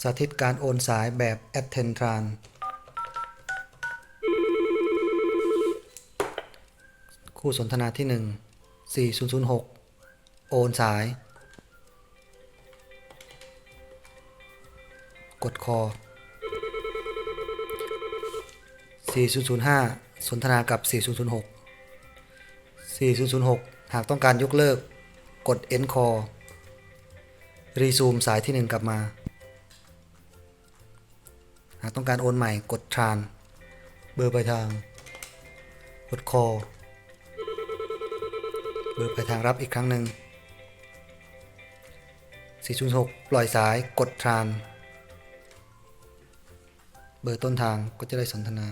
สาธิตการโอนสายแบบ a t t e n t r a n คู่สนทนาที่ 1 4006 โอนสาย กดคอ 4005 สนทนากับ 4006 4006 หากต้องการยกเลิก กด end call รีซูมสายที่ 1 กลับมาากต้องการโอนใหม่กดทรานเบอร์ปลายทาง กดคอเบอร์ปลายทางรับอีกครั้งหนึ่ง406ปล่อยสายกดทรานเบอร์ต้นทางก็จะได้สนทนา